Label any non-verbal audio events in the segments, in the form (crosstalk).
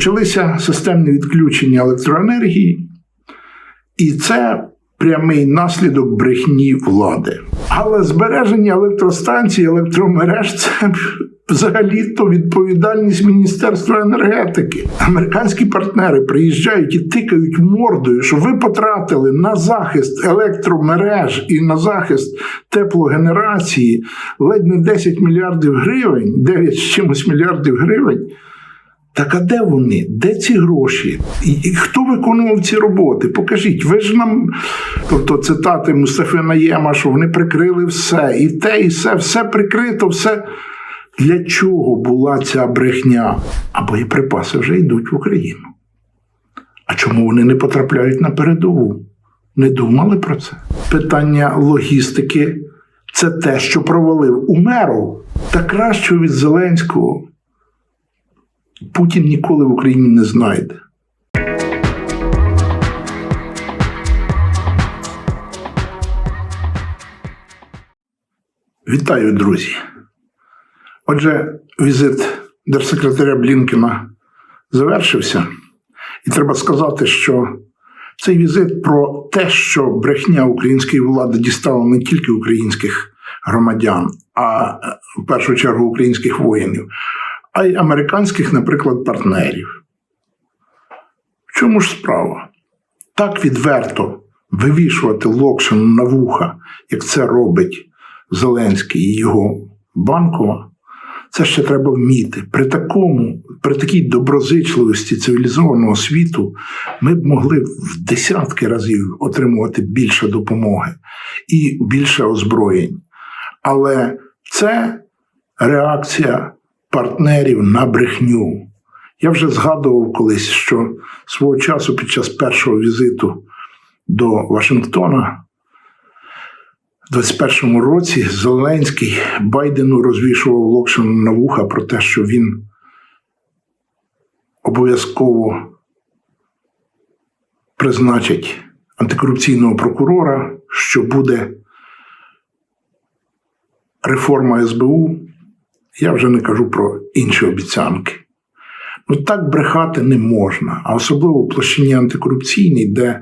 Почалися системні відключення електроенергії, і це прямий наслідок брехні влади. Але збереження електростанцій, електромереж це взагалі-то відповідальність Міністерства енергетики. Американські партнери приїжджають і тикають мордою, що ви потратили на захист електромереж і на захист теплогенерації ледь не 10 мільярдів гривень, 9 з чимось мільярдів гривень. Так а де вони? Де ці гроші? І, хто виконував ці роботи? Покажіть, ви ж нам, тобто цитати Мустафи Наєма, що вони прикрили все, і те, і все, все прикрито, все. Для чого була ця брехня? А боєприпаси вже йдуть в Україну. А чому вони не потрапляють на передову? Не думали про це? Питання логістики це те, що провалив Умеров. Та кращого від Зеленського. Путін ніколи в Україні не знайде. Вітаю, друзі. Отже, візит держсекретаря Блінкена завершився, і треба сказати, що цей візит про те, що брехня української влади дістала не тільки українських громадян, а в першу чергу українських воїнів, а й американських, наприклад, партнерів. В чому ж справа? Так відверто вивішувати локшин на вуха, як це робить Зеленський і його банкова. Це ще треба вміти. При такому, при такій доброзичливості цивілізованого світу ми б могли в десятки разів отримувати більше допомоги і більше озброєнь. Але це реакція партнерів на брехню. Я вже згадував колись, що свого часу під час першого візиту до Вашингтона в 21-му році Зеленський Байдену розвішував локшин на вуха про те, що він обов'язково призначить антикорупційного прокурора, що буде реформа СБУ. Я вже не кажу про інші обіцянки. Ну так брехати не можна, а особливо в площині антикорупційній, де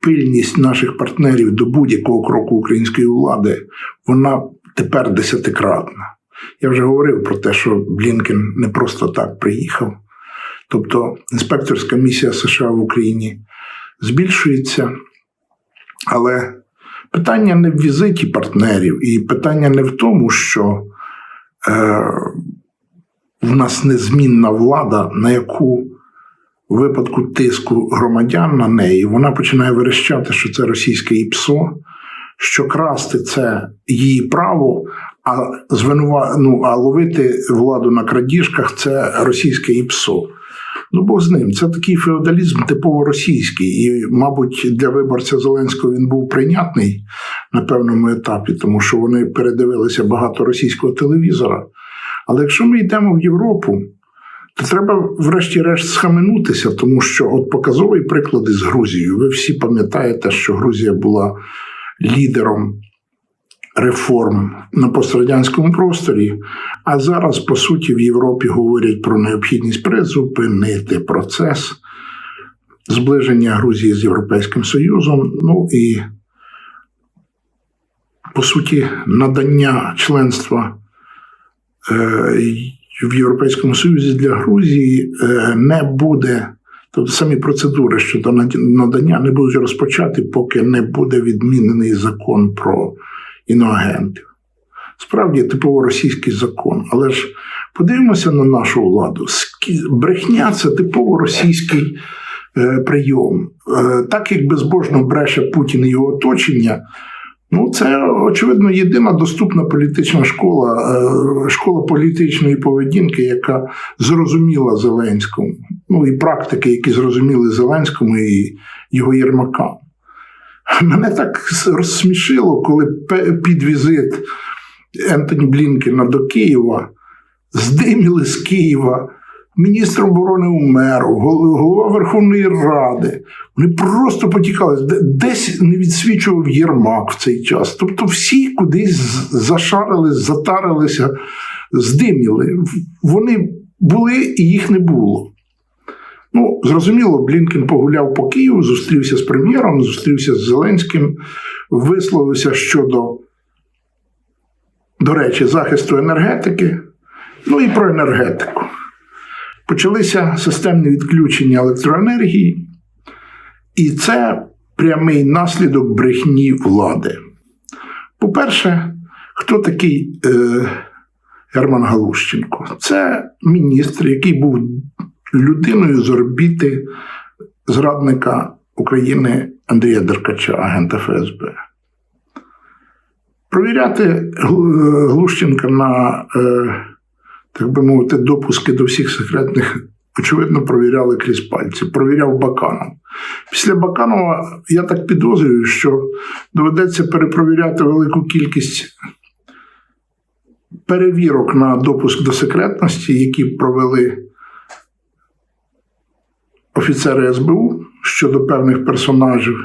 пильність наших партнерів до будь-якого кроку української влади, вона тепер десятикратна. Я вже говорив про те, що Блінкен не просто так приїхав. Тобто інспекторська місія США в Україні збільшується, але питання не в візиті партнерів, і питання не в тому, що в нас незмінна влада, на яку в випадку тиску громадян на неї вона починає верещати, що це російське ІПСО, що красти це її право, а звинува... ну, а ловити владу на крадіжках це російське ІПСО. Ну, бо з ним це такий феодалізм типово російський, і, мабуть, для виборця Зеленського він був прийнятний на певному етапі, тому що вони передивилися багато російського телевізора. Але якщо ми йдемо в Європу, то треба, врешті-решт, схаменутися, тому що от показовий приклад із Грузією. Ви всі пам'ятаєте, що Грузія була лідером реформ на пострадянському просторі. А зараз, по суті, в Європі говорять про необхідність призупинити процес зближення Грузії з Європейським Союзом. Ну і, по суті, надання членства. Е, в Європейському Союзі для Грузії е, не буде, тобто самі процедури щодо надання не будуть розпочати, поки не буде відмінений закон про іноагентів. Справді типово російський закон, але ж подивимося на нашу владу. Брехня це типово російський е, прийом. Е, так як безбожно бреше Путін і його оточення. Ну, це очевидно єдина доступна політична школа, е, школа політичної поведінки, яка зрозуміла Зеленському. Ну і практики, які зрозуміли Зеленському і його Єрмакам. Мене так розсмішило, коли під візит Ентоні Блінкена до Києва здиміли з Києва міністр оборони Умеров, голова Верховної Ради. Вони просто потікали. Десь не відсвічував Єрмак в цей час. Тобто всі кудись зашарились, затарилися, здиміли. Вони були і їх не було. Ну, зрозуміло, Блінкен погуляв по Києву, зустрівся з прем'єром, зустрівся з Зеленським, висловився щодо, до речі, захисту енергетики, ну і про енергетику. Почалися системні відключення електроенергії, і це прямий наслідок брехні влади. По-перше, хто такий е, Герман Галущенко? Це міністр, який був людиною з орбіти зрадника України Андрія Деркача, агента ФСБ. Провіряти Глущенка на, е, так би мовити, допуски до всіх секретних, очевидно, провіряли крізь пальці. Провіряв Баканов. Після Баканова я так підозрюю, що доведеться перепровіряти велику кількість перевірок на допуск до секретності, які провели офіцери СБУ щодо певних персонажів,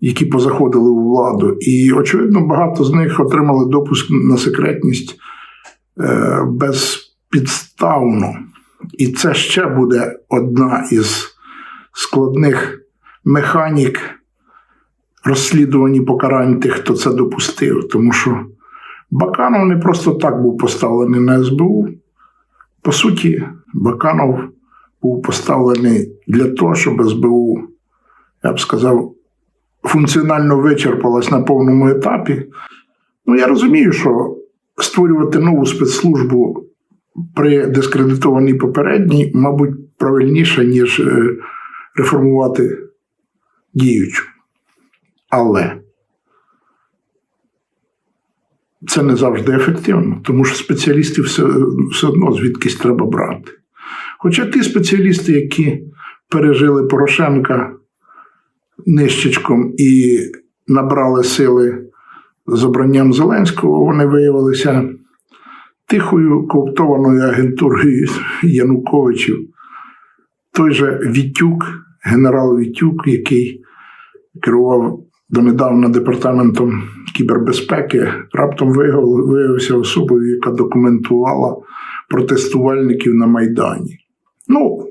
які позаходили у владу. І, очевидно, багато з них отримали допуск на секретність е, безпідставно. І це ще буде одна із складних механік розслідувань покарань тих, хто це допустив. Тому що Баканов не просто так був поставлений на СБУ. По суті, Баканов був поставлений для того, щоб СБУ, я б сказав, функціонально вичерпалась на повному етапі. Ну, я розумію, що створювати нову спецслужбу при дискредитованій попередній, мабуть, правильніше, ніж е, реформувати діючу. Але це не завжди ефективно, тому що спеціалістів все, все одно звідкись треба брати. Хоча ті спеціалісти, які пережили Порошенка нищечком і набрали сили з обранням Зеленського, вони виявилися тихою кооптованою агентурою Януковичів. Той же Вітюк, генерал Вітюк, який керував донедавна департаментом кібербезпеки, раптом виявив- виявився особою, яка документувала протестувальників на Майдані. Ну,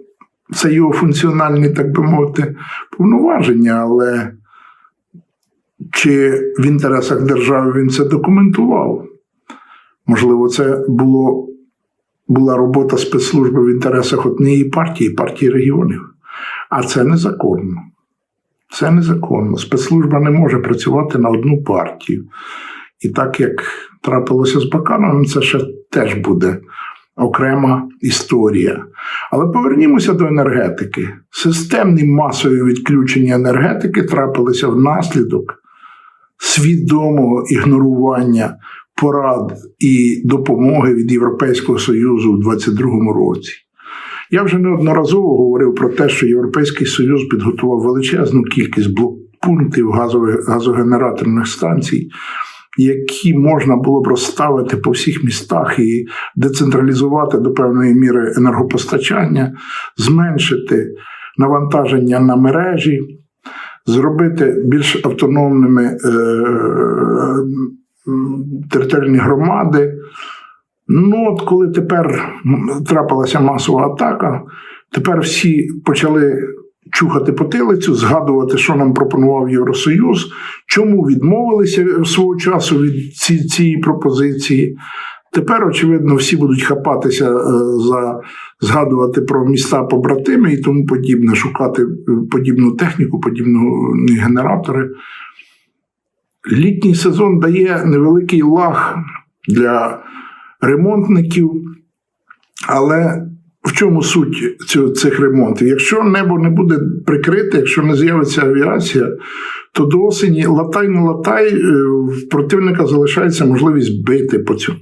це його функціональні, так би мовити, повноваження, але чи в інтересах держави він це документував? Можливо, це було, була робота спецслужби в інтересах однієї партії, партії регіонів. А це незаконно. Це незаконно. Спецслужба не може працювати на одну партію. І так як трапилося з Бакановим, це ще теж буде окрема історія. Але повернімося до енергетики. Системні масові відключення енергетики трапилися внаслідок свідомого ігнорування порад і допомоги від Європейського Союзу у 2022 році. Я вже неодноразово говорив про те, що Європейський Союз підготував величезну кількість блокпунктів газогенераторних станцій, які можна було б розставити по всіх містах і децентралізувати до певної міри енергопостачання, зменшити навантаження на мережі, зробити більш автономними е, територіальні громади. Ну, от коли тепер трапилася масова атака, тепер всі почали чухати потилицю, згадувати, що нам пропонував Євросоюз, чому відмовилися свого часу від ці, цієї пропозиції. Тепер, очевидно, всі будуть хапатися е, за згадувати про міста побратими і тому подібне, шукати е, подібну техніку, подібні генератори. Літній сезон дає невеликий лаг для ремонтників, але чому суть цього, цих ремонтів? Якщо небо не буде прикрите, якщо не з'явиться авіація, то до осені латай не латай, е, в противника залишається можливість бити по цьому.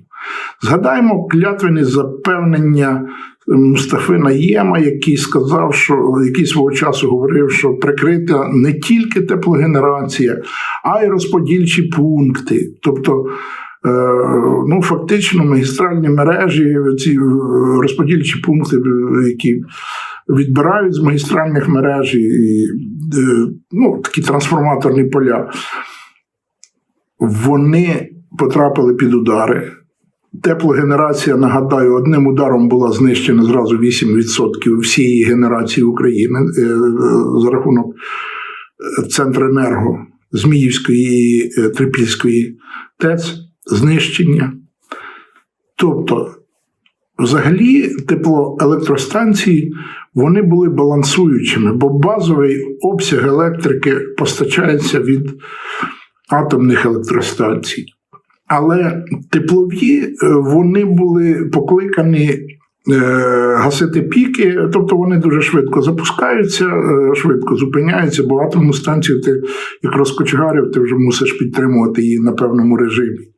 Згадаємо клятвені запевнення Мустафи Наєма, який сказав, що який свого часу говорив, що прикрита не тільки теплогенерація, а й розподільчі пункти. Тобто, е, ну фактично, магістральні мережі, ці е, розподільчі пункти, е, які відбирають з магістральних мереж і е, ну, такі трансформаторні поля, вони потрапили під удари. Теплогенерація, нагадаю, одним ударом була знищена зразу 8% всієї генерації України е, е, за рахунок е, Центренерго, Зміївської і е, Трипільської ТЕЦ, знищення. Тобто, взагалі, теплоелектростанції вони були балансуючими, бо базовий обсяг електрики постачається від атомних електростанцій. Але теплові е, вони були покликані е, гасити піки, тобто вони дуже швидко запускаються, е, швидко зупиняються, бо атомну станцію ти як розкочегарів, ти вже мусиш підтримувати її на певному режимі.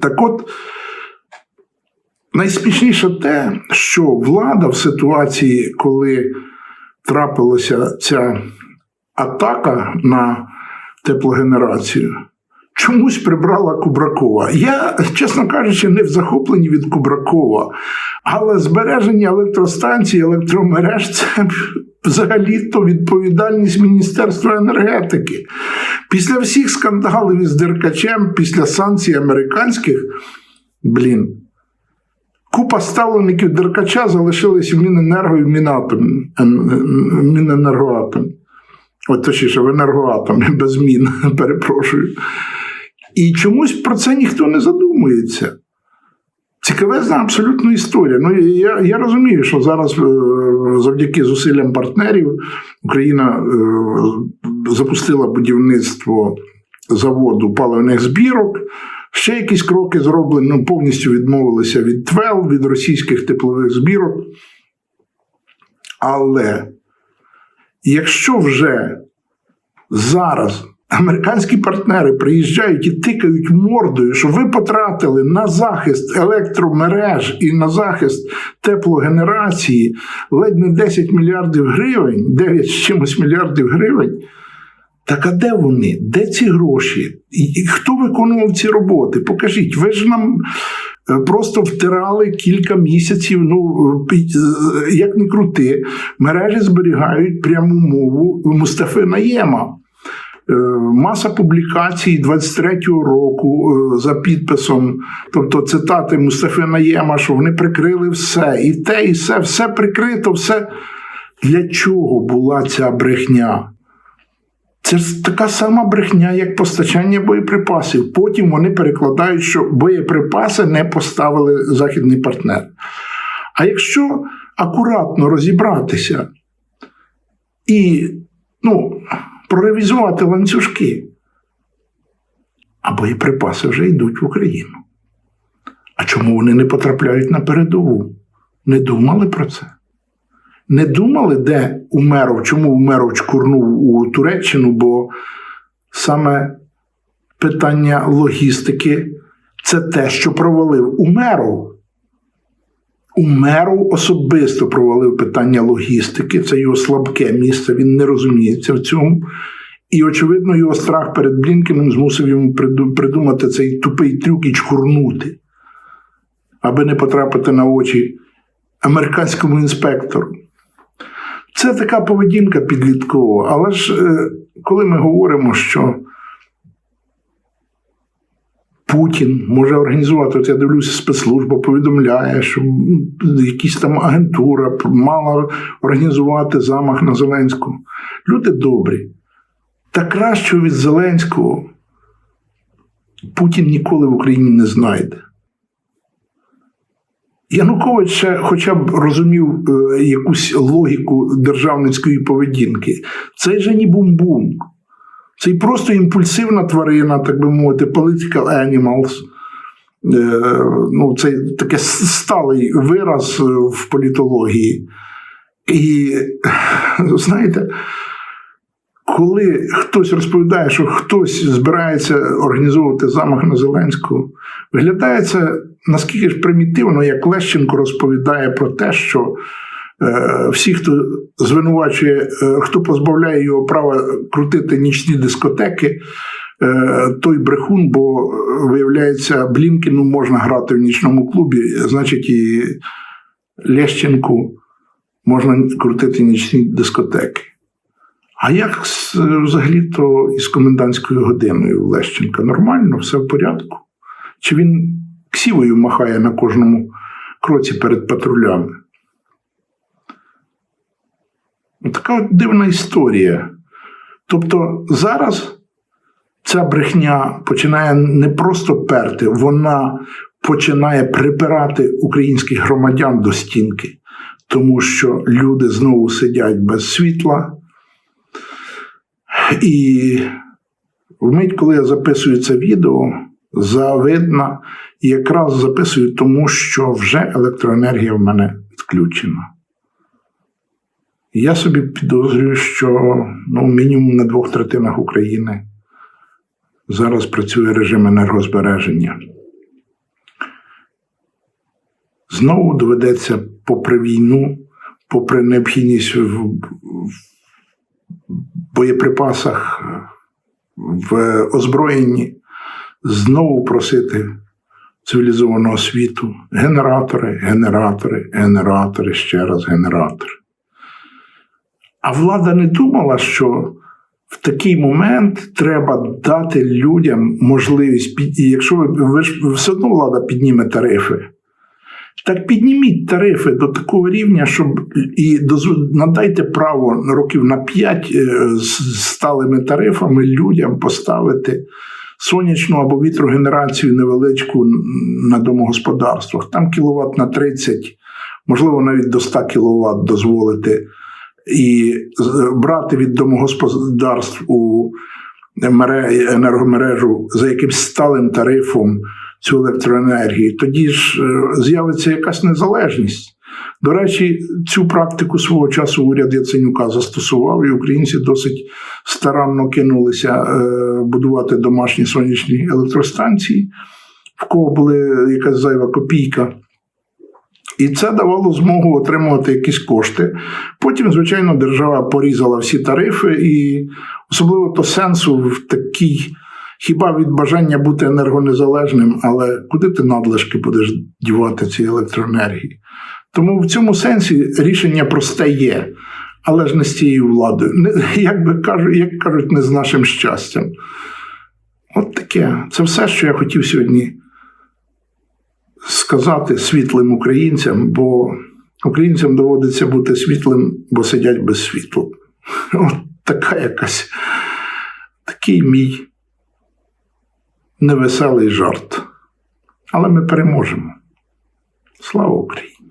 Так от, найсмішніше те, що влада в ситуації, коли трапилася ця атака на теплогенерацію, чомусь прибрала Кубракова. Я, чесно кажучи, не в захопленні від Кубракова, але збереження електростанцій, електромереж це взагалі-то відповідальність Міністерства енергетики. Після всіх скандалів із Деркачем, після санкцій американських, блін. Купа ставленників Деркача залишились в Міненерго і в Мінатом, Міненергоатом. От точніше, в енергоатомі (laughs) без змін, перепрошую. І чомусь про це ніхто не задумується. Цікавезна абсолютно історія. Ну, я я розумію, що зараз е, завдяки зусиллям партнерів Україна е, запустила будівництво заводу паливних збірок. Ще якісь кроки зроблені, ну, повністю відмовилися від ТВЕЛ, від російських теплових збірок. Але якщо вже зараз американські партнери приїжджають і тикають мордою, що ви потратили на захист електромереж і на захист теплогенерації ледь не 10 мільярдів гривень, 9 з чимось мільярдів гривень. Так а де вони? Де ці гроші? І Хто виконував ці роботи? Покажіть, ви ж нам е, просто втирали кілька місяців. Ну е, як не крути, мережі зберігають пряму мову Мустафи Наєма. Е, маса публікацій 23-го року за підписом, тобто цитати Мустафи Наєма, що вони прикрили все, і те, і все, все прикрито, все. Для чого була ця брехня? Це ж така сама брехня, як постачання боєприпасів. Потім вони перекладають, що боєприпаси не поставили західний партнер. А якщо акуратно розібратися і ну, проревізувати ланцюжки, а боєприпаси вже йдуть в Україну. А чому вони не потрапляють на передову? Не думали про це? не думали, де Умеров, чому Умеров чкурнув у Туреччину, бо саме питання логістики це те, що провалив Умеров. Умеров особисто провалив питання логістики, це його слабке місце, він не розуміється в цьому. І, очевидно, його страх перед Блінкеном змусив йому придумати цей тупий трюк і чкурнути, аби не потрапити на очі американському інспектору. Це така поведінка підліткова. Але ж е, коли ми говоримо, що Путін може організувати, от я дивлюся, спецслужба повідомляє, що якась там агентура мала організувати замах на Зеленського. Люди добрі. Та кращого від Зеленського Путін ніколи в Україні не знайде. Янукович ще хоча б розумів е, якусь логіку державницької поведінки. Цей же ні бум-бум. Це просто імпульсивна тварина, так би мовити, political animals. Е, ну, Це таке сталий вираз в політології. І знаєте, коли хтось розповідає, що хтось збирається організовувати замах на Зеленського, виглядає це наскільки ж примітивно, як Лещенко розповідає про те, що е, всі, хто звинувачує, е, хто позбавляє його права крутити нічні дискотеки, е, той брехун, бо виявляється, Блінкіну можна грати в нічному клубі, значить, і Лещенку можна крутити нічні дискотеки. А як взагалі-то із комендантською годиною Лещенка? Нормально, все в порядку? Чи він ксівою махає на кожному кроці перед патрулями. Така от дивна історія. Тобто зараз ця брехня починає не просто перти, вона починає припирати українських громадян до стінки, тому що люди знову сидять без світла. І вмить, коли я записую це відео, завидно, якраз записую тому, що вже електроенергія в мене відключена. Я собі підозрюю, що ну, мінімум на двох третинах України зараз працює режим енергозбереження. Знову доведеться, попри війну, попри необхідність в, боєприпасах, в озброєнні, знову просити цивілізованого світу генератори, генератори, генератори, ще раз генератори. А влада не думала, що в такий момент треба дати людям можливість, і якщо ви, ви ж все одно влада підніме тарифи, так підніміть тарифи до такого рівня, щоб і надайте право років на 5 з сталими тарифами людям поставити сонячну або вітрогенерацію невеличку на домогосподарствах. Там кіловат на 30, можливо, навіть до 100 кВт дозволити і брати від домогосподарств у енергомережу за якимсь сталим тарифом цю електроенергію, тоді ж е, з'явиться якась незалежність. До речі, цю практику свого часу уряд Яценюка застосував, і українці досить старанно кинулися е, будувати домашні сонячні електростанції, в кого була якась зайва копійка. І це давало змогу отримувати якісь кошти. Потім, звичайно, держава порізала всі тарифи, і особливо то сенсу в такій, хіба від бажання бути енергонезалежним, але куди ти надлишки будеш дівати ці електроенергії? Тому в цьому сенсі рішення просте є, але ж не з цією владою. (laughs) Як би кажуть, як кажуть, не з нашим щастям. От таке. Це все, що я хотів сьогодні сказати світлим українцям, бо українцям доводиться бути світлим, бо сидять без світла. (laughs) От така якась такий мій невеселий жарт. Але ми переможемо. Слава Україні!